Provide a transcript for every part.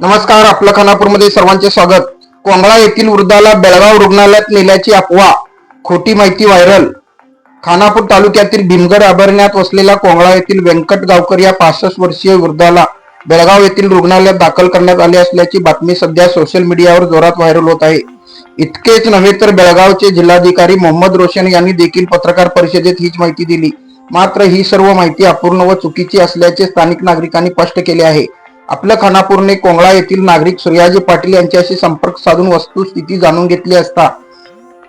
नमस्कार आपलं खानापूरमध्ये सर्वांचे स्वागत. कोंगळा येथील वृद्धाला बेळगाव रुग्णालयात नेल्याची अफवा. खोटी माहिती व्हायरल. खानापूर तालुक्यातील भीमगड अभयारण्यात वसलेल्या कोंगळा येथील व्यंकट गावकर या पासष्ट वर्षीय वृद्धाला बेळगाव येथील रुग्णालयात दाखल करण्यात आले असल्याची बातमी सध्या सोशल मीडियावर जोरात व्हायरल होत आहे. इतकेच नव्हे तर बेळगावचे जिल्हाधिकारी मोहम्मद रोशन यांनी देखील पत्रकार परिषदेत हीच माहिती दिली. मात्र ही सर्व माहिती अपूर्ण व चुकीची असल्याचे स्थानिक नागरिकांनी स्पष्ट केले आहे. आपल्या खानापूरने कोंगळा येथील नागरिक सूर्याजी पाटील यांच्याशी संपर्क साधून वस्तुस्थिती जाणून घेतली असता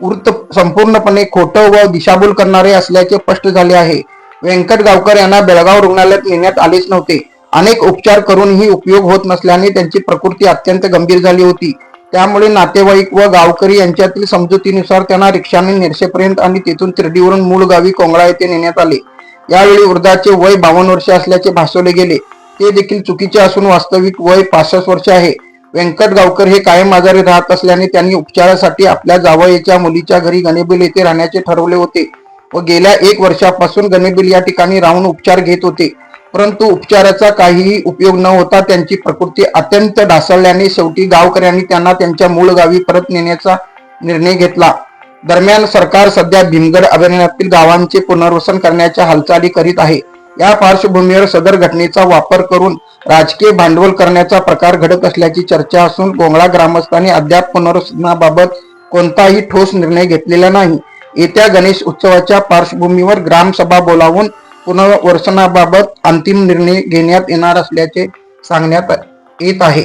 वृत्त संपूर्णपणे खोटं व दिशाभूल करणारे असल्याचे स्पष्ट झाले आहे. व्यंकट गावकर यांना बेळगाव रुग्णालयात नेण्यात आलेच नव्हते. अनेक उपचार करूनही उपयोग होत नसल्याने त्यांची प्रकृती अत्यंत गंभीर झाली होती. त्यामुळे नातेवाईक व गावकरी यांच्यातील समजुतीनुसार त्यांना रिक्षाने निरसेपर्यंत आणि तेथून तिरडीवरून मूळ गावी कोंगळा येथे नेण्यात आले. यावेळी वृद्धाचे वय बावन्न वर्षे असल्याचे भासवले गेले. ते देखील चुकीचे असून वास्तविक वय पासष्ट वर्ष आहे. व्यंकट गावकर हे कायम आजारी राहत असल्याने त्यांनी उपचारासाठी आपल्या जावयाच्या मुलीच्या घरी गणेबिल येथे राहण्याचे ठरवले होते व गेल्या एक वर्षापासून गणेबिल या ठिकाणी राहून उपचार घेत होते. परंतु उपचाराचा काहीही उपयोग न होता त्यांची प्रकृती अत्यंत ढासळल्याने शेवटी गावकऱ्यांनी त्यांना त्यांच्या मूळ गावी परत नेण्याचा निर्णय घेतला. दरम्यान सरकार सध्या भीमगड अभयारण्यातील गावांचे पुनर्वसन करण्याच्या हालचाली करीत आहे. या पार्श्वभूमीवर सदर घटनेचा वापर करून राजकीय भांडवल करण्याचा प्रकार घडत असल्याची चर्चा असून गोंगळा ग्रामस्थांनी अद्याप पुनर्वसनाबाबत कोणताही ठोस निर्णय घेतलेला नाही. येत्या गणेश उत्सवाच्या पार्श्वभूमीवर ग्रामसभा बोलावून पुनर्वसनाबाबत अंतिम निर्णय घेण्यात येणार असल्याचे सांगण्यात येत आहे.